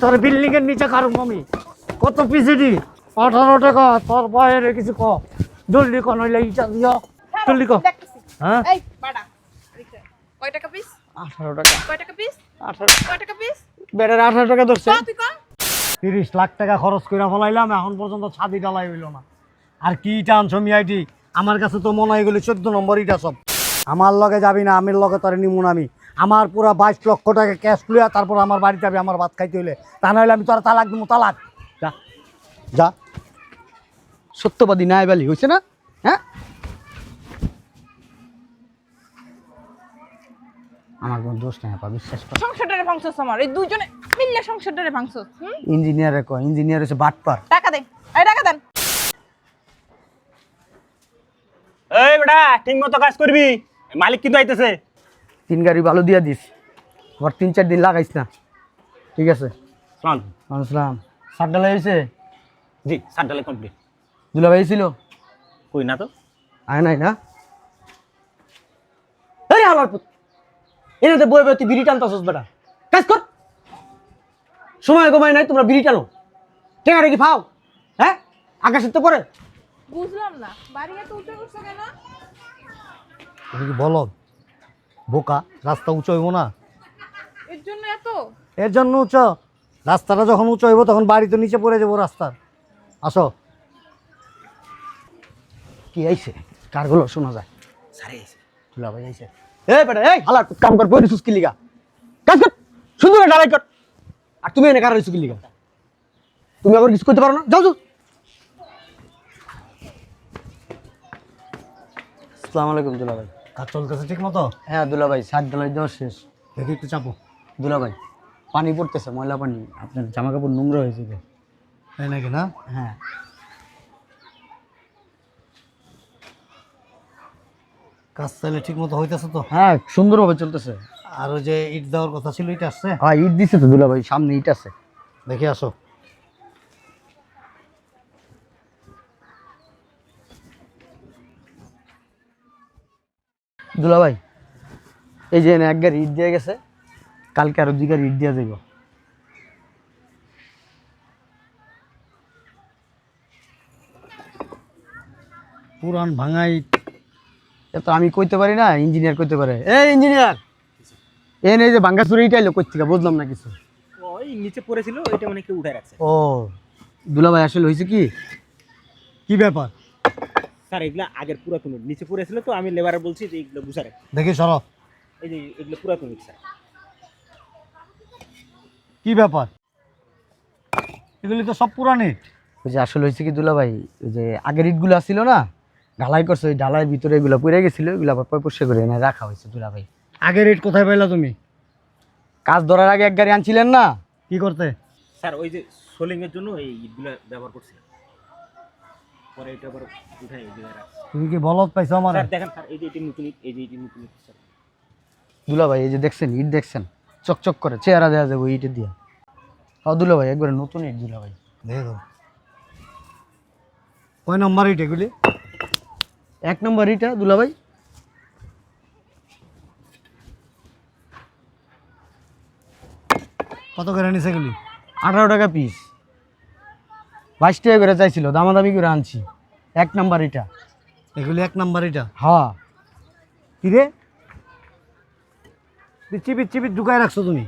তোর বিল্ডিং এর নিচে কারও আমি কত পিসিডি আঠারো টাকা তোর বাইরে কিছু ক? জলদি ক নইলে ইটা দিও জলদি ক হ্যাঁ? এই বাড়া। কয় টাকা পিস আঠারো টাকা। কয় টাকা পিস আঠারো কয় টাকা পিস বেটার আঠারো টাকা ধরছে। তিরিশ লাখ টাকা খরচ করে ফেলাইলাম এখন পর্যন্ত ছাদি ডালাই হইল না। আর কি ইটা আনছো মিয়াইটি আমার কাছে তো মনে হয় গেলে চোদ্দ নম্বর ইটা সব। আমার লগে যাবি না আমির লগে তোর নিমুন আমি। আমার পুরা বাইশ লক্ষ টাকা ক্যাশ তুলে তারপর আমার বাড়িতে যাবি আমার ভাত খাইতে হইলে। তা নাহলে আমি তোর তালাক দিব তালাক। যা। যা। সত্যবাদী নাই বালি হয়েছে না? হ্যাঁ? আমার কোনো দোষ নাই আপা বিশ্বাস কর। সংসারটারে ভাঙছস আমার এই দুইজনে মিললে সংসারটারে ভাঙছস হুম? ইঞ্জিনিয়ারে কয় ইঞ্জিনিয়ার হচ্ছে বাটপার। টাকা দে এই টাকা দেন। এই বেটা ঠিক মতো কাজ করবি মালিক কিন্তু আইতেছে। তিন গাড়ি ভালো দিয়া দিস। আবার তিন চার দিন লাগাইস না। ঠিক আছে? শোন আসলাম সার ডালা হয়েছে? জি সাত ডালে কমপ্লিট দুলাভাই ছিল? কই না তো? আয় নাই না? আরে এনে তো তুই বিড়ি টানতাছস বেটা। কাজ কর। সময় কমাই নাই তোমরা বিড়ি টানো। টেঙা রেখে ফাও? হ্যাঁ? আকাশের তো পরে। বুঝলাম না। বাড়ি এত উঠে উঠছো কেন? বলো বোকা রাস্তা উঁচু হইব না। এর জন্য এত? এর জন্য উঁচ। রাস্তাটা যখন উঁচু হইব তখন বাড়ি তো নিচে পড়ে যাব রাস্তার। আসো। কি আইছে? কারগুলো শোনা যায়। সারে আইছে দুলাভাই আইছে। এই বেটা এই পুত কাম কর বই দিছিস কি লিগা? কাজ কর সুন্দর ডালাই কর। আর তুমি এনে কার হইছো কি লিগা? তুমি আবার কিছু করতে পারো না? যাও যাও। আসসালামু আলাইকুম দুলাভাই কাজ চলতেছে ঠিক মতো হ্যাঁ দুলাভাই সাত ডালাই দেওয়া শেষ। দেখি একটু চাপো। দুলাভাই পানি পড়তেছে ময়লা পানি। আপনার জামা কাপড় নোংরা হয়েছে তো। তাই নাকি না? হ্যাঁ। কাজ চাইলে ঠিক মতো হইতেছে তো? হ্যাঁ সুন্দরভাবে চলতেছে। আর ওই যে ইট দেওয়ার কথা ছিল ইট আসছে? হ্যাঁ ইট দিছে তো দুলাভাই সামনে ইট আছে। দেখে আসো। দুলাভাই এই যে এক গাড়ি ইট দিয়ে গেছে কালকে আরও দুই গাড়ি ইট দিয়ে যাইব। পুরান ভাঙা ইট এ তো আমি কইতে পারি না ইঞ্জিনিয়ার কইতে পারে। এই ইঞ্জিনিয়ার এ নেই যে বাঙ্গা চুরি ইটাইলো কই থেকে বুঝলাম না কিছু। ওই নিচে পড়েছিল ওইটা মানে কেউ উঠে রাখছে? ও দুলাভাই আসলে হয়েছে কি? কি ব্যাপার? স্যার এগুলা আগের পুরাতন ইট। নিচে পড়েছিল তো আমি লেবারে বলছি যে এগুলো বুঝা রাখ। দেখি সরো। এই যে এগুলো পুরাতন ইট, স্যার। কি ব্যাপার? এগুলি তো সব পুরান। ইট ওই যে আসলে হয়েছে কি দুলাভাই ওই যে আগের ইটগুলো ছিল না ঢালাই করছে ওই ঢালাইয়ের ভিতরে এগুলো পড়ে গেছিল এগুলো আবার পরিষ্কার করে এনে রাখা হয়েছে দুলাভাই। আগের ইট কোথায় পাইলা তুমি? কাজ ধরার আগে এক গাড়ি আনছিলেন না? কি করতে? স্যার ওই যে সোলিং এর জন্য এই ইটগুলো ব্যবহার করছিলাম। পরে এটা আবার উঠাই রাখছি তুমি কি বলত পাইছো আমার? স্যার দেখেন স্যার এই যে এটি নতুন এই যে এটি নতুন ইট স্যার দুলাভাই এই যে দেখছেন ইট দেখছেন? চকচক করে চেহারা দেওয়া যাবে ইটের দিয়া। হ্যাঁ দুলাভাই একবারে নতুন ইট দুলাভাই দেখো। কয় নম্বর ইট এগুলি? এক নম্বর ইটা দুলাভাই কত করে নিছে এগুলি? আঠারো টাকা পিস বাইশ টাকা করে চাইছিল দামাদামি করে আনছি। এক নাম্বার এটা। এগুলি এক নাম্বার এটা? হ্যাঁ। কি রে? বিচ্ছি বিচ্ছি বিচ ঢুকায় রাখছো তুমি।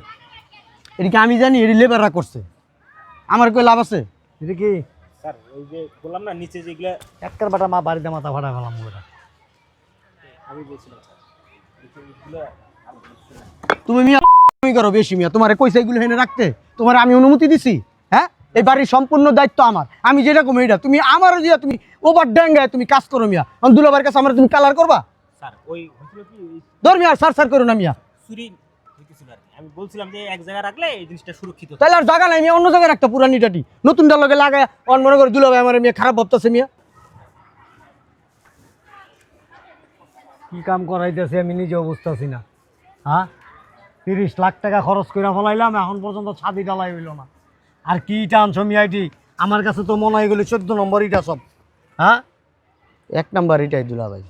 এদিকে আমি জানি? এটি লেবাররা করছে। আমার কই লাভ আছে? এটা কি? স্যার ওই যে বললাম না নিচে যেগুলা একটার বাটা মা বাড়িতে মাথা ফাটা ফেলাম ওটা। আমি বলছিলাম। তুমি মিয়া তুমি করো বেশি মিয়া। তোমার কইসা এগুলো এনে রাখতে। তোমার আমি অনুমতি দিছি। এই বাড়ির সম্পূর্ণ দায়িত্ব আমার। আমি যেটা কম এটা তুমি আমারও যে তুমি ওভার ড্যাঙ্গায় তুমি কাজ করো মিয়া। আমি দুলাবার কাছে আমার তুমি কালার করবা? স্যার ওই হয়েছিল কি ওই ধর মিয়া সার সার করো না মিয়া। চুরি হইতেছিল আর কি। আমি বলছিলাম যে এক জায়গায় রাখলে এই জিনিসটা সুরক্ষিত। তাহলে আর জায়গা নাই মিয়া অন্য জায়গায় রাখতে পুরানি নতুন ডাল লগে লাগায় অন মনে করে দুলাভাই আমার মিয়া খারাপ ভাবতেছে মিয়া। কি কাম করাইতেছে আমি বুঝতেছি না। হ্যাঁ? তিরিশ লাখ টাকা খরচ করে ফেলাইলাম এখন পর্যন্ত ছাদি ডালাই হইল না। আর কি ইটা আনছো মিয়াইটি আমার কাছে তো মনে হয় এগুলি চোদ্দ নম্বর ইটা সব। হ্যাঁ? এক নাম্বার এটাই দুলাভাই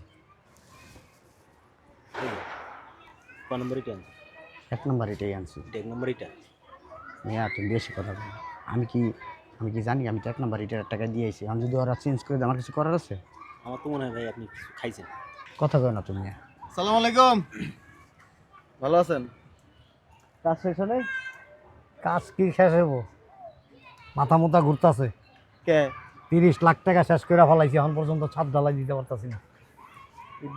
ক নম্বর ইটা আনছে? এক নাম্বার এটাই আনছি। এক নম্বর ইটা? মিয়া তুমি বেশি কথা বলো আমি কি আমি কি জানি? আমি তো এক নাম্বার এটার টাকা দিয়েছি আমি যদি ওরা চেঞ্জ করে দেয় আমার কিছু করার আছে? আমার তো মনে হয় ভাই আপনি কিছু খাইছেন। কথা কয় না তুমি সালাম আলাইকুম। ভালো আছেন? কাজ শেষ হলে কাজ কি শেষ হইব? মাথা মোথা ঘুরতাছে। কে? তিরিশ লাখ টাকা শেষ করে ফেলাইছি এখন পর্যন্ত ছাদ ঢালাই দিতে পারতাছি না।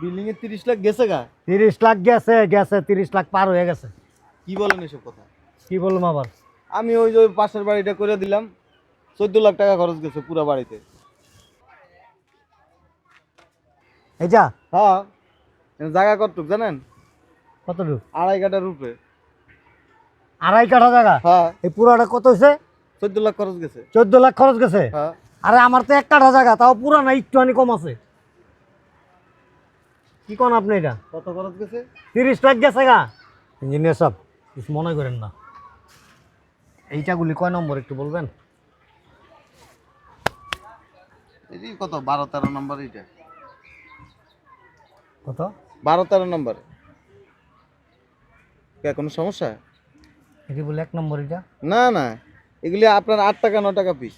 বিল্ডিং এ তিরিশ লাখ গেছে গা? তিরিশ লাখ গেছে গেছে তিরিশ লাখ পার হয়ে গেছে। কি বলেন এসব কথা? কি বললাম আবার? আমি ওই যে পাশের বাড়িটা করে দিলাম চোদ্দ লাখ টাকা খরচ গেছে পুরো বাড়িতে। এইটা হ্যাঁ জায়গা কতটুক জানেন? কতটুকু? আড়াই কাটার রূপে। আড়াই কাঠা জায়গা? হ্যাঁ। এই পুরাটা কত হয়েছে চোদ্দ লাখ খরচ গেছে। চোদ্দ লাখ খরচ গেছে? হ্যাঁ। আরে আমার তো এক কাঠা জায়গা তাও পুরা না একটুখানি কম আছে। কি কোন আপনি এটা? কত খরচ গেছে? তিরিশ লাখ গেছে গা। ইঞ্জিনিয়ার সব কিছু মনে করেন না। এইটাগুলি কয় নম্বর একটু বলবেন? এই কত? বারো তেরো নম্বর এইটা। কত? বারো তেরো নম্বর। কে কোনো সমস্যা? এটি বলে এক নম্বর এটা না না। এগুলি আপনার আট টাকা ন টাকা পিস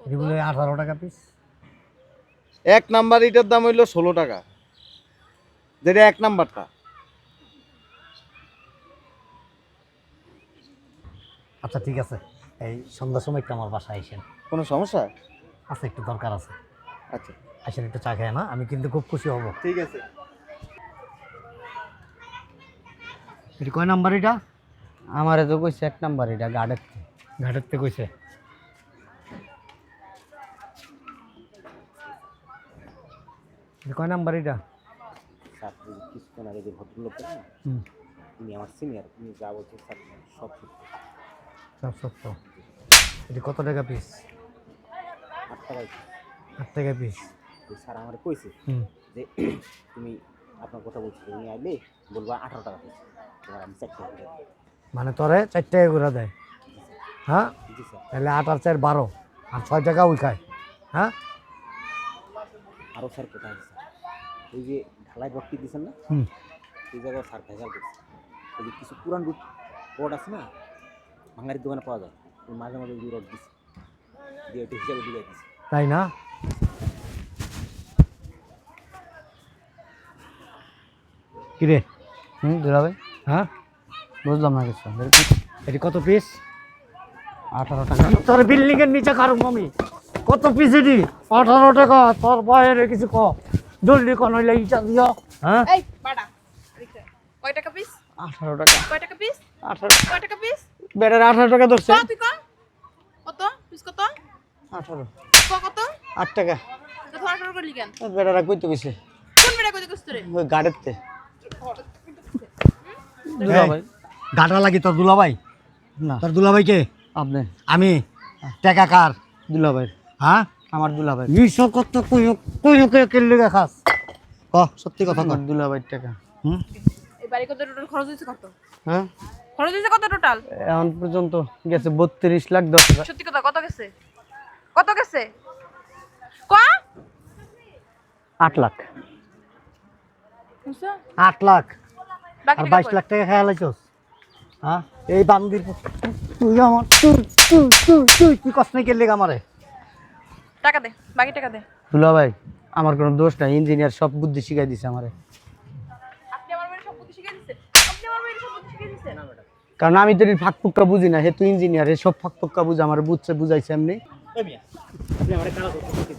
এটি বলে আঠারো টাকা পিস এক নাম্বার এটার দাম হইল ষোলো টাকা। যেটা এক নাম্বারটা। আচ্ছা ঠিক আছে। এই সন্ধ্যার সময় একটু আমার বাসায় আইসেন কোনো সমস্যা? আচ্ছা একটু দরকার আছে। আচ্ছা। আসেন একটু চা খায় না আমি কিন্তু খুব খুশি হব। ঠিক আছে। এটা কয় নাম্বার এটা? আমার তো কইছে এক নাম্বার এটা গার্ডের থেকে কইছে। কয় নাম্বার এটা? স্যার ওই কিছুক্ষণ আগে যে ভদ্রলোক আমার সিনিয়র যা সব সত্যি। সব সত্য। এটি কত টাকা পিস আট আট টাকা পিস স্যার আমার কইছে যে তুমি আপনার কথা বলছি আইলে বলব আঠারো টাকা পিস আমি চার টাকা মানে তোরে চার টাকা করে দেয়। হ্যাঁ? তাহলে আট আর চার বারো। আর ছয় টাকা ওই খায়। হ্যাঁ? আরও স্যার কোথায় আছে? ওই যে ঢালাই ভর্তি দিয়েছেন না? হুম। এই জায়গায় স্যার ভেজাল করছে। ওই যে কিছু পুরান রুট রড আছে না? ভাঙারির দোকানে পাওয়া যায়। ওই মাঝে মাঝে ওই রড দিচ্ছে দিয়ে ওইটা হিসাবে দিয়ে দিচ্ছে তাই না? কিরে হুম দুলা হ্যাঁ? বুঝলাম না কিছু। এটি কত পিস আঠারো টাকা। তোর বিল্ডিং এর নিচে কারও আমি কত পিস এটি আঠারো টাকা তোর বাইরে কিছু ক? জলদি কোন হইলে ইটা দিও। হ্যাঁ? এই বাড়া কয় টাকা পিস? আঠারো টাকা। কয় টাকা পিস? আঠারো কয় টাকা পিস? বেটার আঠারো টাকা ধরছে। কত তুই কত? পিস কত? আঠারো। ক কত? আট টাকা। আঠারো করলি কেন বেটারা কইতে গেছে কোন বেটা কইতে কষ্ট রে ওই গাড়িতে। দুলা ভাই গাটা লাগি তোর দুলাভাই? না। তোর দুলাভাই কে? আপনি। আমি? টাকা কার? দুলা ভাই হ্যাঁ? আমার দুলা ভাই মিশো কত কইও কইও কে কে কেলে খাস? ক সত্যি কথা কর। দুলা ভাই টাকা। হুম? এই বাড়ি কত টোটাল খরচ হয়েছে কত? হ্যাঁ? খরচ হয়েছে কত টোটাল এখন পর্যন্ত গেছে বত্রিশ লাখ দশ হাজার। সত্যি কথা কত গেছে? কত গেছে? ক? আট লাখ। বুঝছ? আট লাখ। আর বাইশ? লাখ টাকা খেয়াল আইছস? হ্যাঁ? এই বান্দির তুই আমার তুই তুই তুই তুই কি কষ্ট নাই কেলে আমারে? টাকা দে বাকি টাকা দে। দুলা ভাই আমার কোনো দোষ নাই ইঞ্জিনিয়ার সব বুদ্ধি শিখাই দিছে আমারে। আপনি আমার বাড়ির সব বুদ্ধি শিখিয়ে দিচ্ছেন আপনি আমার বাড়ির সব বুদ্ধি শিখিয়ে দিচ্ছেন কারণ আমি তো ফাঁক ফুক্কা বুঝি না হে তুই ইঞ্জিনিয়ার হে সব ফাঁক ফুক্কা বুঝে আমার বুঝছে বুঝাইছে এমনি। আপনি আমার কারা করতে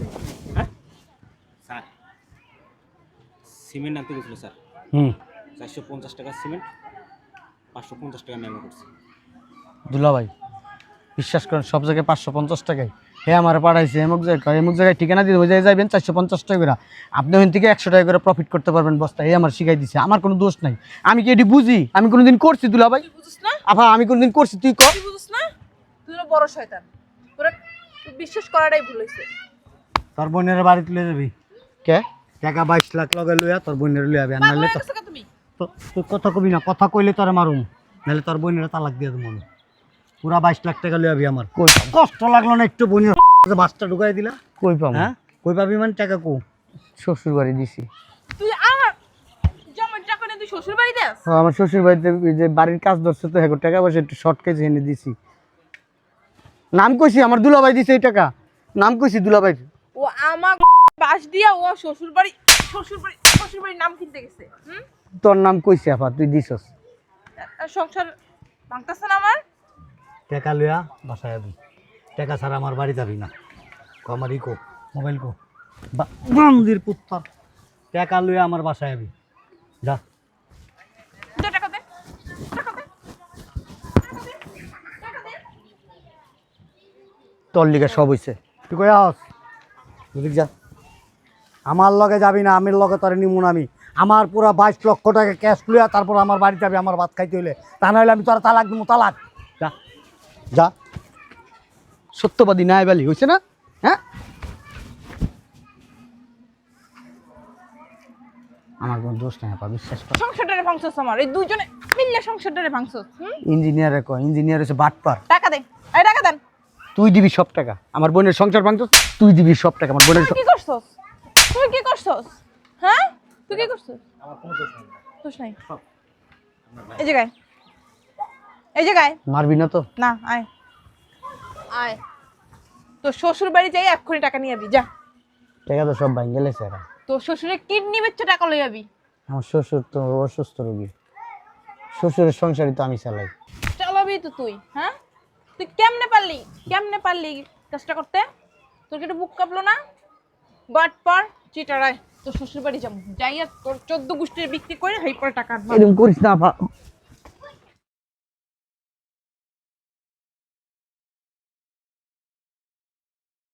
হ্যাঁ? স্যার সিমেন্ট আনতে গেছিল স্যার। হুম। চারশো পঞ্চাশ টাকা সিমেন্ট পাঁচশো পঞ্চাশ টাকা মেমো করছে। দুলা ভাই বিশ্বাস করেন সব জায়গায় পাঁচশো পঞ্চাশ টাকায় হে আমার পাঠাইছে এমুক জায়গায় এমুক জায়গায় ঠিকানা দিয়ে ওই জায়গায় যাবেন চারশো পঞ্চাশ টাকা করে। আপনি ওখান থেকে একশো টাকা করে প্রফিট করতে পারবেন বস্তা হে আমার শিখাই দিছে। আমার কোনো দোষ নাই। আমি কি এটি বুঝি? আমি কোনোদিন করছি দুলা ভাই বুঝিস না? আফা আমি কোনোদিন করছি তুই কর। তুই না? তুই বড় শয়তান। তোরা বিশ্বাস করাটাই ভুল হয়েছে তোর বোনের বাড়ি তুলে যাবি। কে? টাকা বাইশ লাখ লগে লইয়া তোর বোনের লইয়া হয়ে তো তো- কথা কবি না কথা কইলে তোরে মারুম নাহলে তোর বোনের তালাক দিয়ে দেবো আমি। পুরা বাইশ লাখ টাকা লইয়া যাবি আমার। কই কষ্ট লাগল না একটু বোনের বাসটা ঢুকাই দিলা? কই পাবো? হ্যাঁ? কই পাবি মানে টাকা কো? শ্বশুর বাড়ি দিছি। তুই আমার জমার টাকা তুই শ্বশুর বাড়ি দেস? ও, আমার শ্বশুর বাড়িতে যে বাড়ির কাজ ধরছে তো হ্যাঁ টাকা পয়সা একটু শর্ট কেজি এনে দিছি। নাম কইছি আমার দুলাভাই দিছে এই টাকা। নাম কইছি দুলাভাই। ও আমার বাস দিয়া ও শ্বশুর বাড়ি শ্বশুর বাড়ি শ্বশুর বাড়ির নাম কিনতে গেছে হুম? তোর নাম কইছি আপা তুই দিছস। সংসার ভাঙতেছে না আমার? টাকা লইয়া বাসায় যাবি টাকা ছাড়া আমার বাড়ি যাবি না। কো আমার ইকো মোবাইল কো। বান্দির পুত্তর টাকা লইয়া আমার বাসায় যাবি যা। দে। টাকা দে। টাকা দে। টাকা দে। তোর লিগে সব হইছে। তুই কই আস? যা। আমার লগে যাবি না আমির লগে তোর নিমুন আমি। আমার পুরা বাইশ লক্ষ টাকা ক্যাশ লইয়া তারপর আমার বাড়ি যাবি আমার ভাত খাইতে হইলে। তা নাহলে আমি তোর তালাক দিব তালাক। যা। যা। সত্যবাদী নাই বালি হইছে না? হ্যাঁ? আমার কোনো দোষ নাই আপা বিশ্বাস কর। সংসারটারে ভাঙছস আমার এই দুজনে মিললে সংসারটারে ভাঙছস ইঞ্জিনিয়ারে কয় ইঞ্জিনিয়ার হচ্ছে বাটপার। টাকা দে এই টাকা দেন। তুই দিবি সব টাকা আমার বোনের সংসার ভাঙছস তুই দিবি সব টাকা আমার বোনের কি করছস? তুই কি করছস? হ্যাঁ? তুই কি করছস? আমার কোনো দোষ নেই। দোষ নাই? এই জায়গায় এই জায়গায় মারবি না তো? না আয়। আয়। তো শ্বশুর বাড়ি যাই এক্ষুনি টাকা নিয়ে যাবি যা। টাকা তো সব ভাঙ গেলেছে এরা। তো শ্বশুরের কিডনি বেচে টাকা লই যাবি আমার শ্বশুর তো অসুস্থ রোগী। শ্বশুরের সংসারই তো আমি চালাই। চালাবি তো তুই হ্যাঁ? তুই কেমনে পারলি? কেমনে পারলি কাজটা করতে? তোর কি একটু বুক কাঁপলো না? বাট পর চিটারায় তোর শ্বশুর বাড়ি যাব। যাইয়া তোর চোদ্দ গোষ্ঠীর বিক্রি করে হাই পরে টাকা এরকম করিস না